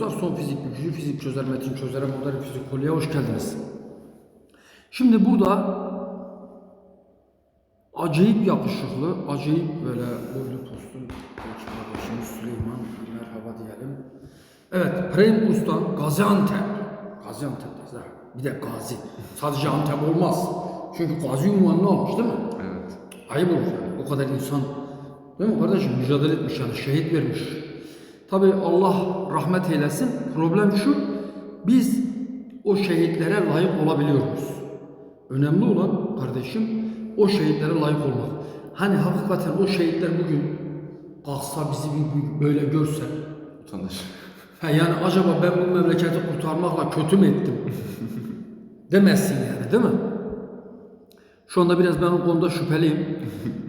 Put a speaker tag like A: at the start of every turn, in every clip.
A: Dostlar son fizik, gücü fizik çözer, metin çözer, modern fizik kolye hoş geldiniz. Şimdi burada acayip yakışıklı, acayip böyle boylu postun kardeşimiz Süleyman merhaba diyelim. Evet, Prem Ustan Gaziantep. Gaziantep'teyiz ha. Bir de Gazi. Sadece Antep olmaz. Çünkü Gazi unvanını almış değil mi?
B: Evet.
A: Ayıp olur yani. O kadar insan değil mi kardeşim mücadele etmiş yani şehit vermiş. Tabi Allah rahmet eylesin. Problem şu. Biz o şehitlere layık olabiliyoruz. Önemli olan kardeşim o şehitlere layık olmak. Hani hakikaten o şehitler bugün kalksa bizi bir- böyle görse
B: Utanır.
A: Ha yani acaba ben bu memleketi kurtarmakla kötü mü ettim? Demezsin yani değil mi? Şu anda biraz ben o konuda şüpheliyim.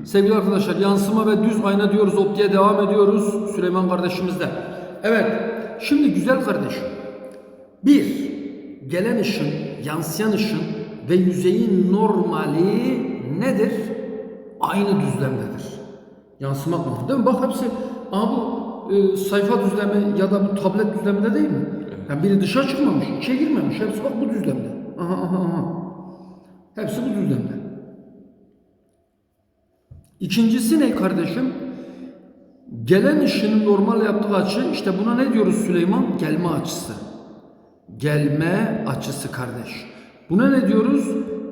A: Sevgili arkadaşlar yansıma ve düz ayna diyoruz optiğe devam ediyoruz Süleyman kardeşimizle. Evet şimdi güzel kardeşim. Bir, gelen ışın, yansıyan ışın ve yüzeyin normali nedir? Aynı düzlemdedir. Yansımak mı? Değil mi? Bak hepsi, aha bu e, sayfa düzlemi ya da bu tablet düzleminde değil mi? Yani biri dışa çıkmamış, içe girmemiş. Hepsi bak bu düzlemde. Aha aha aha. Hepsi bu düzlemde. İkincisi ne kardeşim? Gelen ışının normal yaptığı açı, işte buna ne diyoruz Süleyman? Gelme açısı. Gelme açısı kardeş. Buna ne diyoruz?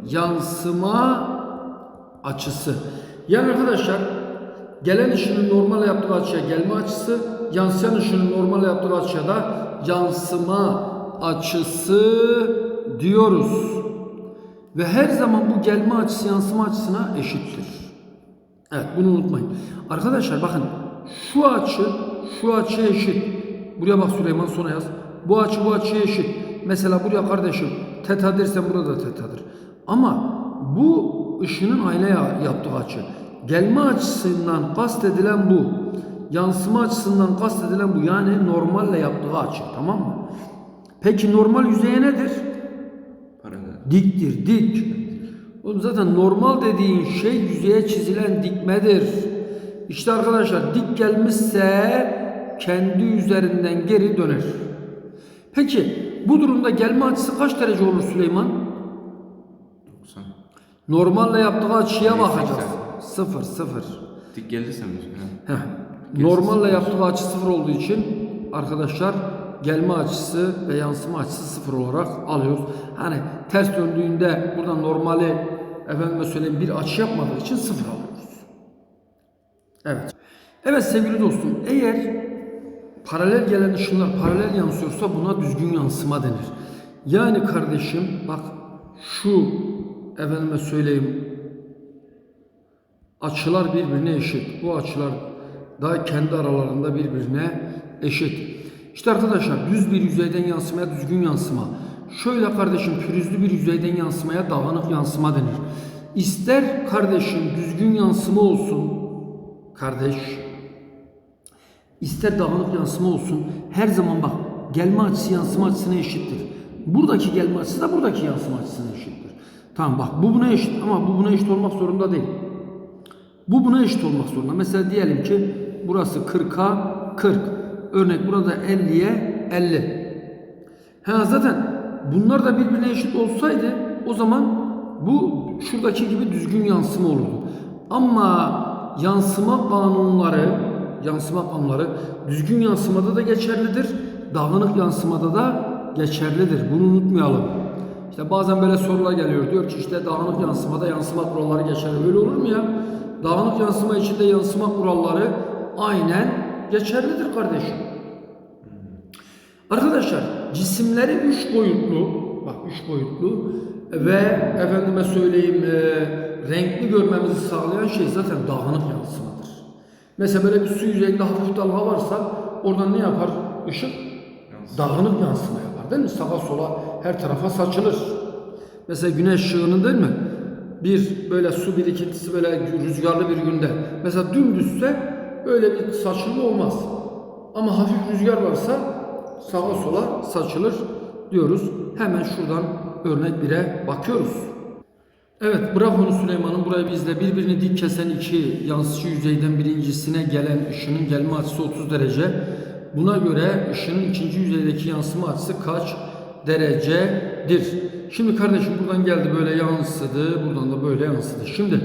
A: Yansıma açısı. Yani arkadaşlar gelen ışının normal yaptığı açıya gelme açısı, yansıyan ışının normal yaptığı açıya da yansıma açısı diyoruz. Ve her zaman bu gelme açısı yansıma açısına eşittir. Evet bunu unutmayın. Arkadaşlar bakın şu açı şu açıya eşit. Buraya bak Süleyman sona yaz. Bu açı bu açıya eşit. Mesela buraya kardeşim teta dersen burada tetadır. Ama bu ışının aynaya yaptığı açı. Gelme açısından kastedilen bu. Yansıma açısından kastedilen bu. Yani normalle yaptığı açı. Tamam mı? Peki normal yüzeye nedir?
B: Paralel.
A: Diktir, dik. Oğlum zaten normal dediğin şey yüzeye çizilen dikmedir. İşte arkadaşlar dik gelmişse kendi üzerinden geri döner. Peki bu durumda gelme açısı kaç derece olur Süleyman?
B: 90.
A: Normalle yaptığı açıya
B: 180.
A: bakacağız. Sıfır, sıfır.
B: Dik geldiyse mi?
A: Heh. Normalle yaptığı açı sıfır olduğu için arkadaşlar gelme açısı ve yansıma açısı sıfır olarak alıyoruz. Hani ters döndüğünde buradan normali efendime söyleyeyim bir açı yapmadığı için sıfır alıyoruz. Evet. Evet sevgili dostum eğer paralel gelen ışınlar paralel yansıyorsa buna düzgün yansıma denir. Yani kardeşim bak şu efendime söyleyeyim açılar birbirine eşit. Bu açılar da kendi aralarında birbirine eşit. İşte arkadaşlar düz bir yüzeyden yansımaya düzgün yansıma. Şöyle kardeşim pürüzlü bir yüzeyden yansımaya dağınık yansıma denir. İster kardeşim düzgün yansıma olsun kardeş. ister dağınık yansıma olsun. Her zaman bak gelme açısı yansıma açısına eşittir. Buradaki gelme açısı da buradaki yansıma açısına eşittir. Tamam bak bu buna eşit ama bu buna eşit olmak zorunda değil. Bu buna eşit olmak zorunda. Mesela diyelim ki burası 40'a 40. Örnek burada 50'ye 50. Ha zaten bunlar da birbirine eşit olsaydı o zaman bu şuradaki gibi düzgün yansıma olurdu. Ama yansıma kanunları, yansıma kanunları düzgün yansımada da geçerlidir. Dağınık yansımada da geçerlidir. Bunu unutmayalım. İşte bazen böyle sorular geliyor. Diyor ki işte dağınık yansımada yansıma kuralları geçerli. Öyle olur mu ya? Dağınık yansıma içinde yansıma kuralları aynen geçerlidir kardeşim. Arkadaşlar cisimleri üç boyutlu, bak üç boyutlu ve efendime söyleyeyim e, renkli görmemizi sağlayan şey zaten dağınık yansımadır. Mesela böyle bir su yüzeyinde hafif dalga varsa oradan ne yapar? Işık dağınık yansıma yapar değil mi? Sağa sola her tarafa saçılır. Mesela güneş ışığının değil mi? Bir böyle su birikintisi böyle rüzgarlı bir günde. Mesela dümdüzse böyle bir saçılma olmaz. Ama hafif rüzgar varsa sağa sola saçılır diyoruz. Hemen şuradan örnek bire bakıyoruz. Evet bırak onu Süleyman'ın burayı bizle birbirini dik kesen iki yansıcı yüzeyden birincisine gelen ışının gelme açısı 30 derece. Buna göre ışının ikinci yüzeydeki yansıma açısı kaç derecedir? Şimdi kardeşim buradan geldi böyle yansıdı, buradan da böyle yansıdı. Şimdi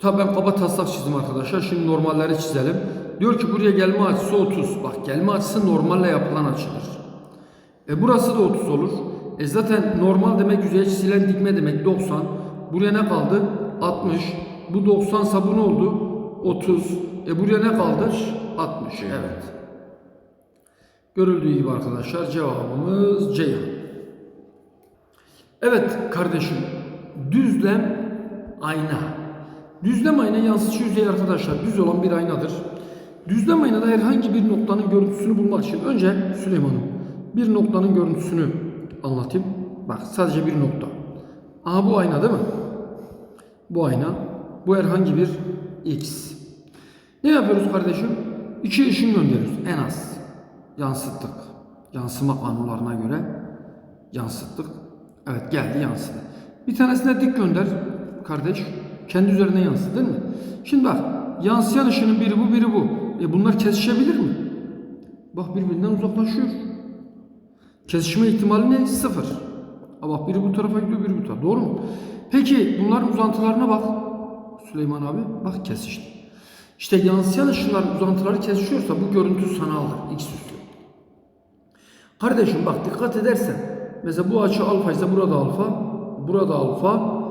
A: tabi ben kaba taslak çizdim arkadaşlar. Şimdi normalleri çizelim. Diyor ki buraya gelme açısı 30. Bak gelme açısı normalle yapılan açıdır. E burası da 30 olur. E zaten normal demek yüzeye çizilen dikme demek 90. Buraya ne kaldı? 60. Bu 90 ise bu ne oldu? 30. E buraya ne kaldı? 60. Evet. Görüldüğü gibi arkadaşlar cevabımız Ceyhan. Evet kardeşim. Düzlem ayna. Düzlem ayna yansıtıcı yüzey arkadaşlar düz olan bir aynadır. Düzlem aynada herhangi bir noktanın görüntüsünü bulmak için önce Süleyman'ım bir noktanın görüntüsünü anlatayım. Bak sadece bir nokta. Aha bu ayna değil mi? Bu ayna. Bu herhangi bir X. Ne yapıyoruz kardeşim? İki ışın gönderiyoruz en az. Yansıttık. Yansıma kanunlarına göre yansıttık. Evet geldi yansıdı. Bir tanesine dik gönder kardeş. Kendi üzerine yansıdı değil mi? Şimdi bak yansıyan ışının biri bu biri bu. E bunlar kesişebilir mi? Bak birbirinden uzaklaşıyor. Kesişme ihtimali ne? Sıfır. Ama bak biri bu tarafa gidiyor biri bu tarafa. Doğru mu? Peki bunların uzantılarına bak. Süleyman abi bak kesişti. İşte yansıyan ışınlar uzantıları kesişiyorsa bu görüntü sanaldır. X üstü. Kardeşim bak dikkat edersen mesela bu açı alfa ise burada alfa, burada alfa,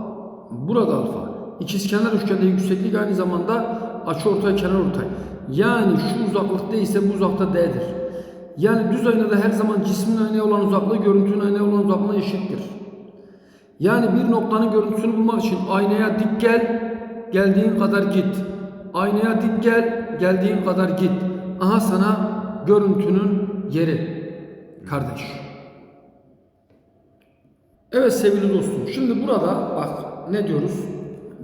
A: burada alfa. İkizkenar üçgende yükseklik aynı zamanda açı ortay kenar ortay. Yani şu uzaklık değilse bu uzakta D'dir. Yani düz aynada her zaman cismin aynaya olan uzaklığı görüntünün aynaya olan uzaklığına eşittir. Yani bir noktanın görüntüsünü bulmak için aynaya dik gel, geldiğin kadar git. Aynaya dik gel, geldiğin kadar git. Aha sana görüntünün yeri. Kardeş. Evet sevgili dostum. Şimdi burada bak ne diyoruz?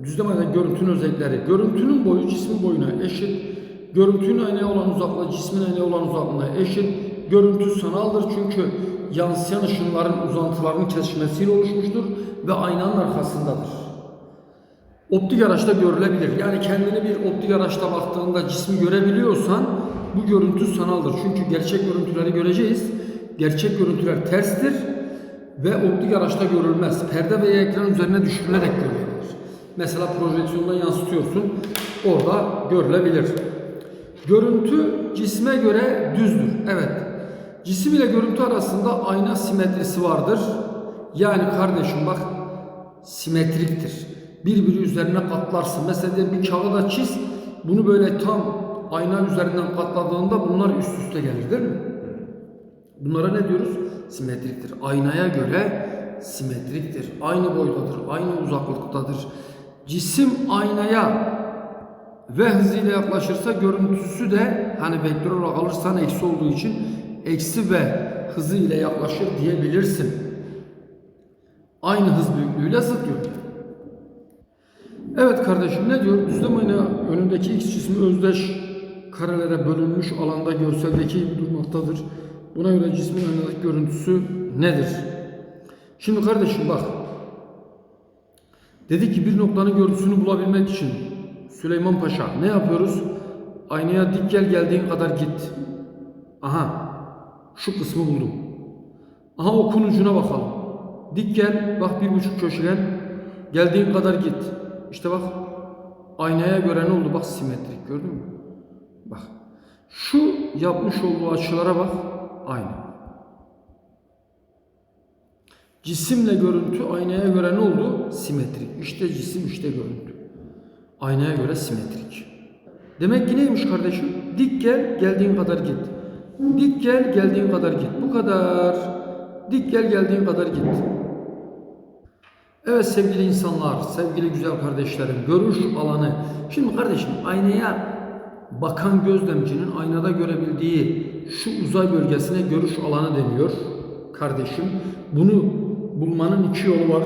A: Düzlem aynada görüntünün özellikleri. Görüntünün boyu cismin boyuna eşit. Görüntünün aynaya olan uzaklığı cismin aynaya olan uzaklığına eşit. Görüntü sanaldır çünkü yansıyan ışınların uzantılarının kesişmesiyle oluşmuştur ve aynanın arkasındadır. Optik araçta görülebilir. Yani kendini bir optik araçta baktığında cismi görebiliyorsan bu görüntü sanaldır. Çünkü gerçek görüntüleri göreceğiz. Gerçek görüntüler terstir ve optik araçta görülmez. Perde veya ekran üzerine düşürülerek görülebilir. Mesela projeksiyondan yansıtıyorsun. Orada görülebilir. Görüntü cisme göre düzdür. Evet. Cisim ile görüntü arasında ayna simetrisi vardır. Yani kardeşim bak simetriktir. Birbiri üzerine katlarsın. Mesela bir kağıda çiz. Bunu böyle tam ayna üzerinden katladığında bunlar üst üste gelir değil mi? Bunlara ne diyoruz? Simetriktir. Aynaya göre simetriktir. Aynı boydadır, aynı uzaklıktadır. Cisim aynaya ve hızıyla yaklaşırsa görüntüsü de hani vektör olarak alırsan eksi olduğu için eksi ve hızı ile yaklaşır diyebilirsin. Aynı hız büyüklüğüyle zıt yönde. Evet kardeşim ne diyor? Düzlem ayna önündeki x cismi özdeş karelere bölünmüş alanda görseldeki gibi durmaktadır. Buna göre cismin aynadaki görüntüsü nedir? Şimdi kardeşim bak. Dedi ki bir noktanın görüntüsünü bulabilmek için Süleyman Paşa ne yapıyoruz? Aynaya dik gel geldiğin kadar git. Aha şu kısmı buldum. Aha okun ucuna bakalım. Dik gel bak bir buçuk köşegen geldiğin kadar git. İşte bak aynaya göre ne oldu bak simetrik gördün mü? Bak şu yapmış olduğu açılara bak aynı. Cisimle görüntü aynaya göre ne oldu? Simetrik. İşte cisim işte görüntü. Aynaya göre simetrik. Demek ki neymiş kardeşim? Dik gel, geldiğin kadar git. Dik gel, geldiğin kadar git. Bu kadar. Dik gel, geldiğin kadar git. Evet sevgili insanlar, sevgili güzel kardeşlerim, görüş alanı. Şimdi kardeşim aynaya bakan gözlemcinin aynada görebildiği şu uzay bölgesine görüş alanı deniyor kardeşim. Bunu bulmanın iki yolu var.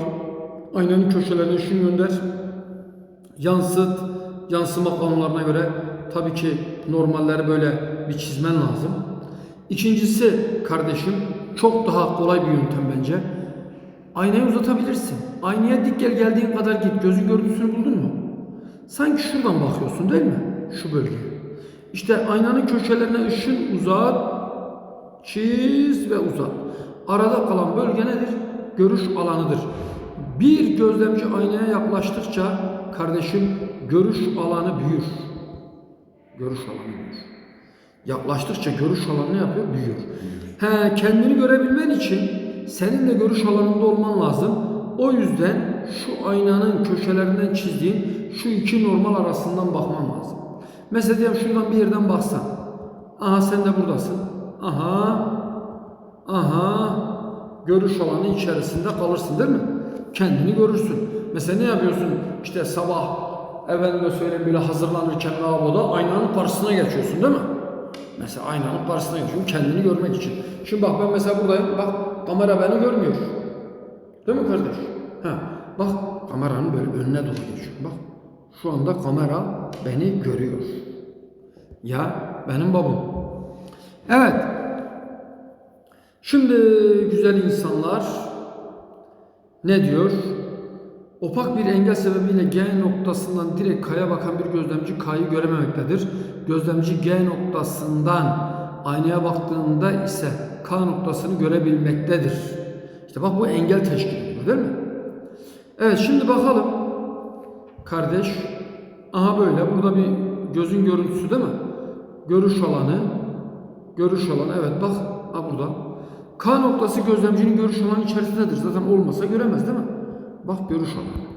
A: Aynanın köşelerine şunu gönder. Yansıt, yansıma kanunlarına göre tabii ki normalleri böyle bir çizmen lazım. İkincisi kardeşim çok daha kolay bir yöntem bence. Aynayı uzatabilirsin. Aynaya dik gel geldiğin kadar git. Gözün görüntüsünü buldun mu? Sanki şuradan bakıyorsun değil mi? Şu bölgeye. İşte aynanın köşelerine ışın uzat, çiz ve uzat. Arada kalan bölge nedir? Görüş alanıdır. Bir gözlemci aynaya yaklaştıkça kardeşim görüş alanı büyür. Görüş alanı büyür. Yaklaştıkça görüş alanı ne yapıyor? Büyüyor. He, kendini görebilmen için senin de görüş alanında olman lazım. O yüzden şu aynanın köşelerinden çizdiğin şu iki normal arasından bakman lazım. Mesela diyelim şuradan bir yerden baksan. Aha sen de buradasın. Aha. Aha. Görüş alanı içerisinde kalırsın değil mi? Kendini görürsün. Mesela ne yapıyorsun? İşte sabah efendime söyleyeyim böyle hazırlanırken lavaboda aynanın karşısına geçiyorsun değil mi? Mesela aynanın karşısına geçiyorsun kendini görmek için. Şimdi bak ben mesela buradayım. Bak kamera beni görmüyor. Değil mi kardeş? Ha, bak kameranın böyle önüne doğru geçiyor. Bak şu anda kamera beni görüyor. Ya benim babam. Evet. Şimdi güzel insanlar ne diyor? Opak bir engel sebebiyle G noktasından direkt K'ya bakan bir gözlemci K'yı görememektedir. Gözlemci G noktasından aynaya baktığında ise K noktasını görebilmektedir. İşte bak bu engel teşkil ediyor değil mi? Evet şimdi bakalım. Kardeş. Aha böyle. Burada bir gözün görüntüsü değil mi? Görüş alanı. Görüş alanı. Evet bak. Ha burada. K noktası gözlemcinin görüş alanı içerisindedir. Zaten olmasa göremez değil mi? Bak görüş alanı.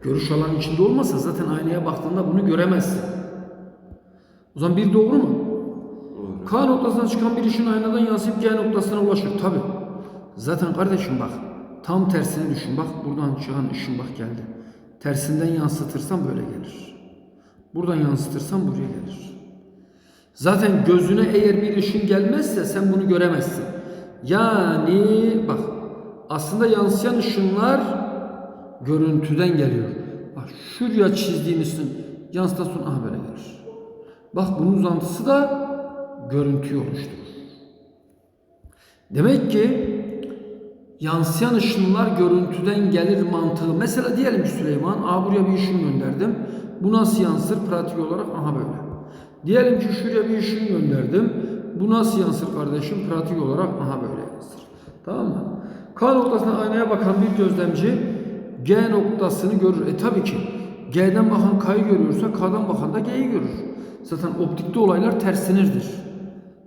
A: Görüş alanı içinde olmasa zaten aynaya baktığında bunu göremezsin. O zaman bir doğru mu?
B: Doğru.
A: K noktasından çıkan bir ışın aynadan yansıyıp G noktasına ulaşır. Tabi. Zaten kardeşim bak. Tam tersini düşün. Bak buradan çıkan ışın bak geldi. Tersinden yansıtırsam böyle gelir. Buradan yansıtırsam buraya gelir. Zaten gözüne eğer bir ışın gelmezse sen bunu göremezsin. Yani bak aslında yansıyan ışınlar görüntüden geliyor. Bak şuraya çizdiğin ışın yansıtasyon aha böyle gelir. Bak bunun uzantısı da görüntüyü oluşturur. Demek ki yansıyan ışınlar görüntüden gelir mantığı. Mesela diyelim ki Süleyman, aha buraya bir ışın gönderdim. Bu nasıl yansır pratik olarak? Aha böyle. Diyelim ki şuraya bir ışın gönderdim. Bu nasıl yansır kardeşim? Pratik olarak aha böyle yansır. Tamam mı? K noktasına aynaya bakan bir gözlemci G noktasını görür. E tabii ki G'den bakan K'yı görüyorsa K'dan bakan da G'yi görür. Zaten optikte olaylar tersinirdir.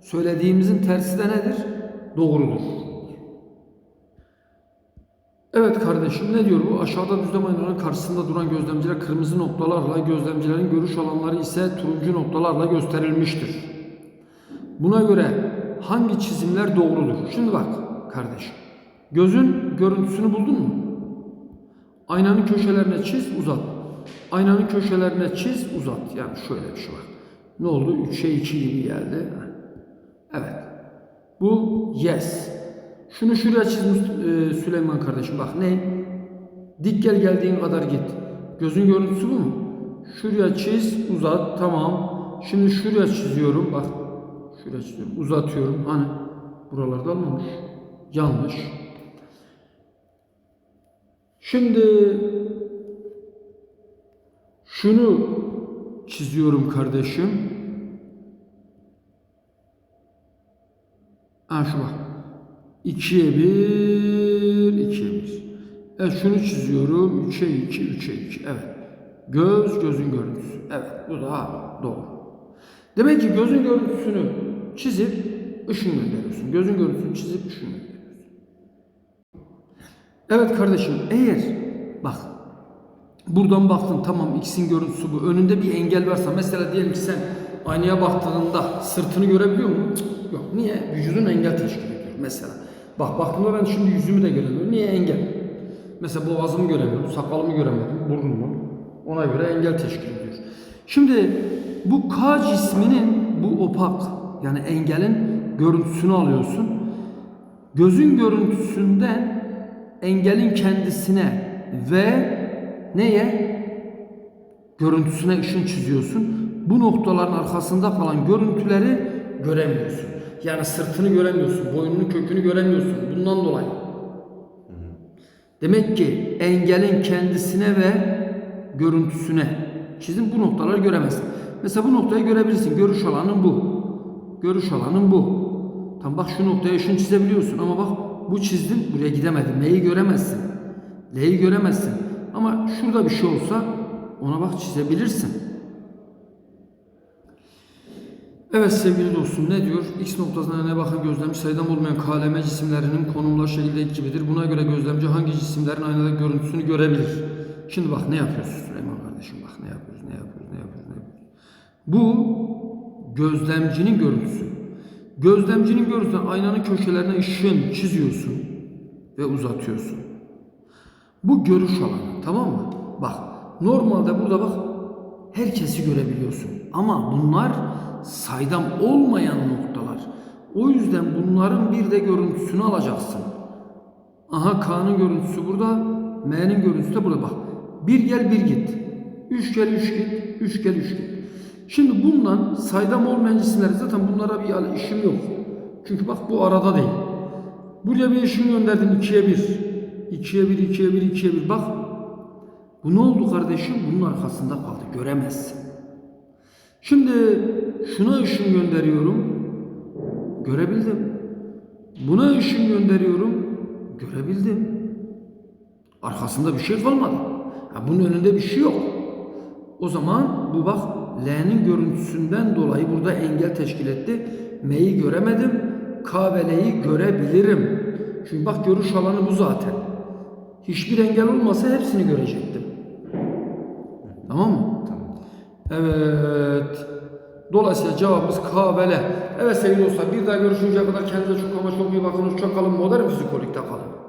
A: Söylediğimizin tersi de nedir? Doğrudur. Evet kardeşim ne diyor bu? Aşağıda düzlem aynalarının karşısında duran gözlemciler kırmızı noktalarla, gözlemcilerin görüş alanları ise turuncu noktalarla gösterilmiştir. Buna göre hangi çizimler doğrudur? Şimdi bak kardeşim. Gözün görüntüsünü buldun mu? Aynanın köşelerine çiz, uzat. Aynanın köşelerine çiz, uzat. Yani şöyle bir şey var. Ne oldu? 3'e 2 gibi geldi. Evet. Bu yes. Şunu şuraya çizmiş e, Süleyman kardeşim. Bak ne? Dik gel geldiğin kadar git. Gözün görüntüsü bu mu? Şuraya çiz, uzat. Tamam. Şimdi şuraya çiziyorum. Bak. Şuraya çiziyorum. Uzatıyorum. Hani? Buralarda olmamış. Yanlış. Şimdi şunu çiziyorum kardeşim. Ha şu bak. 2'ye 1, 2'ye 1. Evet şunu çiziyorum. 3'e 2, 3'e 2. Evet. Göz gözün görüntüsü. Evet bu da doğru. Demek ki gözün görüntüsünü çizip ışın gönderiyorsun. Gözün görüntüsünü çizip ışın gönderiyorsun. Evet kardeşim eğer bak buradan baktın tamam ikisinin görüntüsü bu. Önünde bir engel varsa mesela diyelim ki sen aynaya baktığında sırtını görebiliyor musun? Cık, Yok. Niye? Vücudun engel teşkil ediyor mesela. Bak baktığımda ben şimdi yüzümü de göremiyorum. Niye engel? Mesela boğazımı göremiyorum, sakalımı göremiyorum, burnumu. Ona göre engel teşkil ediyor. Şimdi bu K cisminin bu opak yani engelin görüntüsünü alıyorsun. Gözün görüntüsünden engelin kendisine ve neye? Görüntüsüne ışın çiziyorsun. Bu noktaların arkasında kalan görüntüleri göremiyorsun. Yani sırtını göremiyorsun, boynunun kökünü göremiyorsun. Bundan dolayı. Demek ki engelin kendisine ve görüntüsüne çizim bu noktaları göremezsin. Mesela bu noktayı görebilirsin. Görüş alanın bu. Görüş alanın bu. Tam bak şu noktaya ışın çizebiliyorsun ama bak bu çizdin buraya gidemedin. M'yi göremezsin. L'yi göremezsin. Ama şurada bir şey olsa ona bak çizebilirsin. Evet sevgili dostum ne diyor? X noktasına ne bakın gözlemci sayıdan olmayan KLM cisimlerinin konumlar şekilde ek gibidir. Buna göre gözlemci hangi cisimlerin aynadaki görüntüsünü görebilir? Şimdi bak ne yapıyorsun Süleyman kardeşim bak ne yapıyoruz ne yapıyoruz ne yapıyoruz ne yapıyoruz. Bu gözlemcinin görüntüsü. Gözlemcinin görüntüsünden aynanın köşelerine ışın çiziyorsun ve uzatıyorsun. Bu görüş alanı tamam mı? Bak normalde burada bak herkesi görebiliyorsun. Ama bunlar saydam olmayan noktalar. O yüzden bunların bir de görüntüsünü alacaksın. Aha K'nın görüntüsü burada, M'nin görüntüsü de burada bak. Bir gel bir git. Üç gel üç git, üç gel üç git. Şimdi bundan saydam olmayan cisimler zaten bunlara bir işim yok. Çünkü bak bu arada değil. Buraya bir ışın gönderdin ikiye bir. İkiye bir, ikiye bir, ikiye bir. Bak. Bu ne oldu kardeşim? Bunun arkasında kaldı. Göremezsin. Şimdi şuna ışın gönderiyorum. Görebildim. Buna ışın gönderiyorum. Görebildim. Arkasında bir şey kalmadı. Ha, bunun önünde bir şey yok. O zaman bu bak L'nin görüntüsünden dolayı burada engel teşkil etti. M'yi göremedim. K ve L'yi görebilirim. Çünkü bak görüş alanı bu zaten. Hiçbir engel olmasa hepsini görecektim. Tamam mı? Evet. Dolayısıyla cevabımız K ve L. Evet sevgili dostlar bir daha görüşünceye kadar kendinize çok ama çok iyi bakın. Hoşça kalın. Modern fizikolikte kalın.